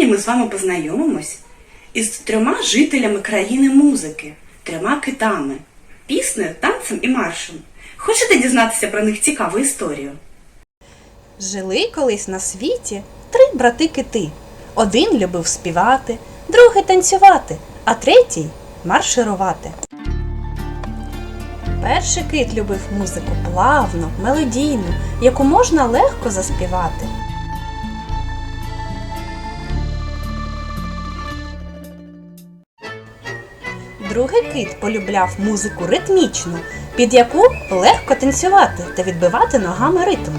Сьогодні ми з вами познайомимось із трьома жителями країни музики, трьома китами, піснею, танцем і маршем. Хочете дізнатися про них цікаву історію? Жили колись на світі три брати кити. Один любив співати, другий танцювати, а третій марширувати. Перший кит любив музику плавну, мелодійну, яку можна легко заспівати. Другий кит полюбляв музику ритмічну, під яку легко танцювати та відбивати ногами ритм.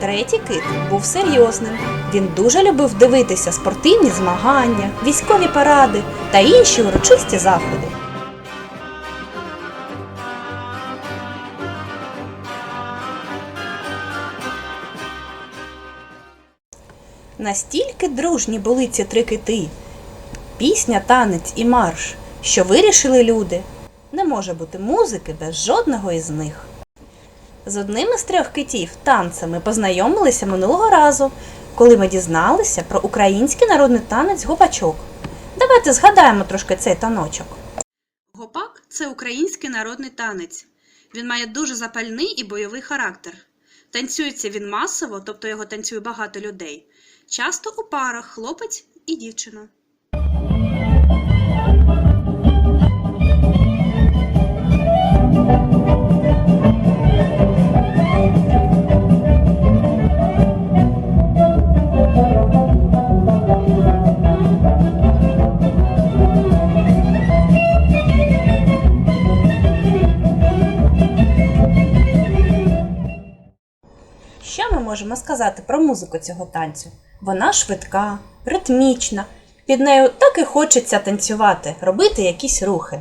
Третій кит був серйозним. Він дуже любив дивитися спортивні змагання, військові паради та інші урочисті заходи. Настільки дружні були ці три кити пісня, танець і марш, що вирішили люди. Не може бути музики без жодного із них. З одним із трьох китів танцем ми познайомилися минулого разу, коли ми дізналися про український народний танець гопачок. Давайте згадаємо трошки цей таночок. Гопак це український народний танець. Він має дуже запальний і бойовий характер. Танцюється він масово, тобто його танцює багато людей. Часто у парах хлопець і дівчина. Що ми можемо сказати про музику цього танцю? Вона швидка, ритмічна. Під нею так і хочеться танцювати, робити якісь рухи.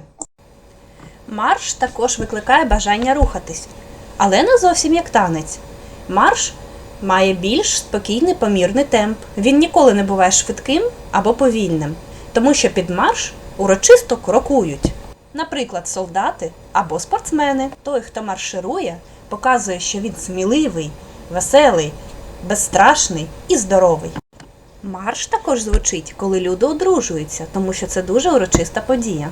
Марш також викликає бажання рухатись, але не зовсім як танець. Марш має більш спокійний помірний темп. Він ніколи не буває швидким або повільним, тому що під марш урочисто крокують. Наприклад, солдати або спортсмени. Той, хто марширує, показує, що він сміливий, веселий, безстрашний і здоровий. Марш також звучить, коли люди одружуються, тому що це дуже урочиста подія.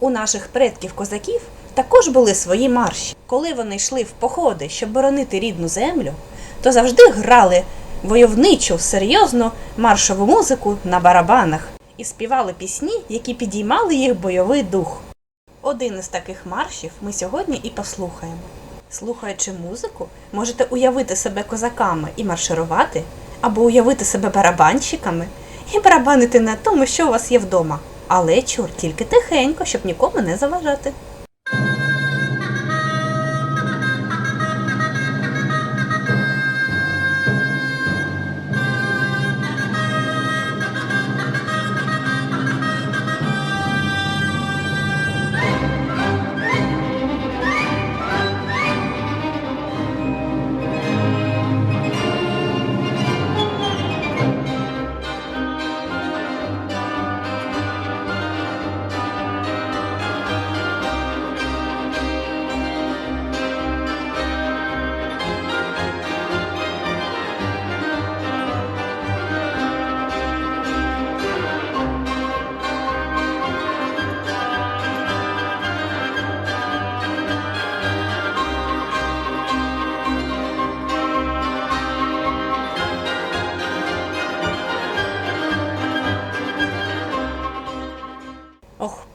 У наших предків козаків також були свої марші. Коли вони йшли в походи, щоб боронити рідну землю, то завжди грали войовничу, серйозну маршову музику на барабанах і співали пісні, які підіймали їх бойовий дух. Один із таких маршів ми сьогодні і послухаємо. Слухаючи музику, можете уявити себе козаками і марширувати, або уявити себе барабанщиками і барабанити на тому, що у вас є вдома. Але чур тільки тихенько, щоб нікому не заважати.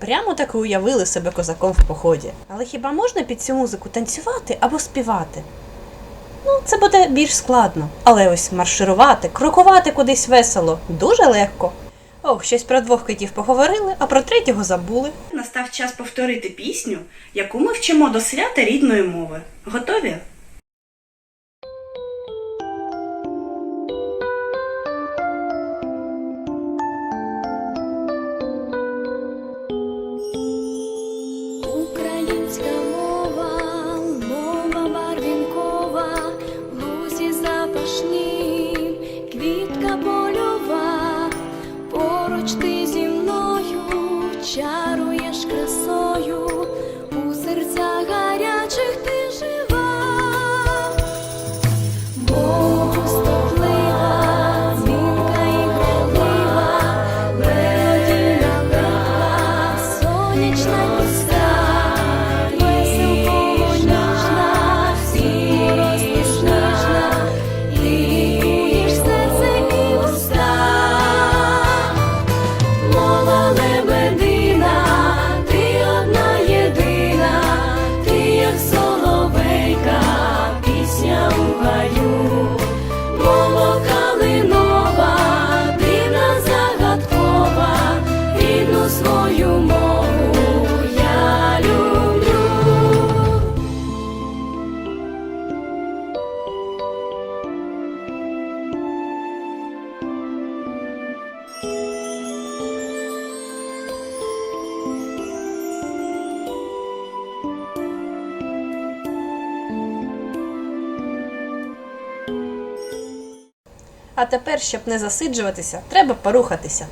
Прямо так і уявили себе козаком в поході. Але хіба можна під цю музику танцювати або співати? Ну, це буде більш складно. Але ось марширувати, крокувати кудись весело дуже легко. Ох, щось про двох китів поговорили, а про третього забули. Настав час повторити пісню, яку ми вчимо до свята рідної мови. Готові? Ходиш ти зі мною, чаруєш красою, у серцях гарячих ти жива, Богу стоплива, дзвінка і гралива, мелодійна сонячна пісня. А тепер, щоб не засиджуватися, треба порухатися.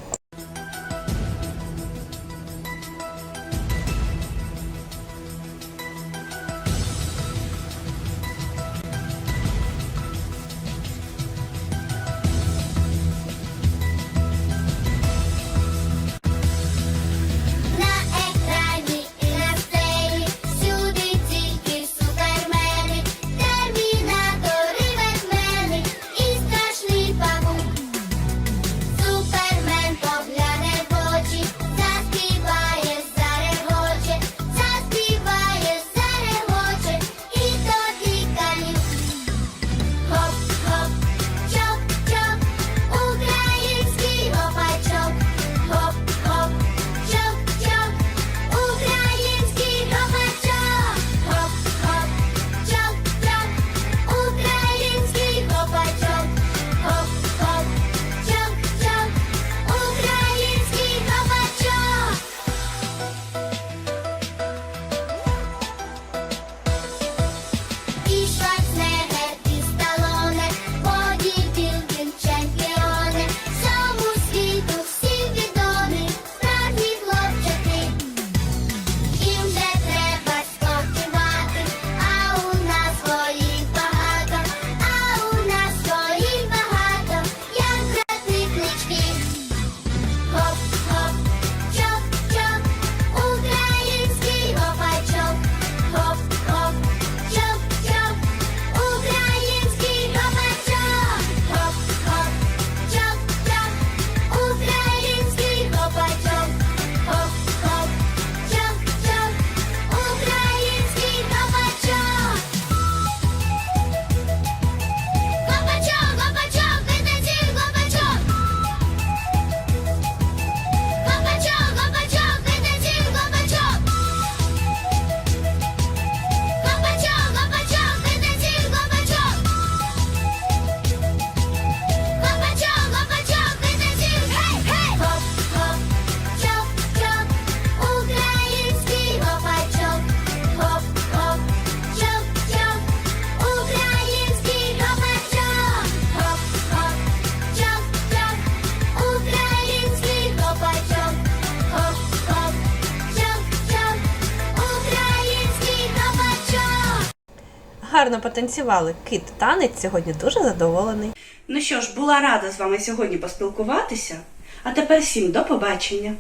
гарно потанцювали. Кит танець сьогодні дуже задоволений. Ну що ж, була рада з вами сьогодні поспілкуватися, а тепер всім до побачення.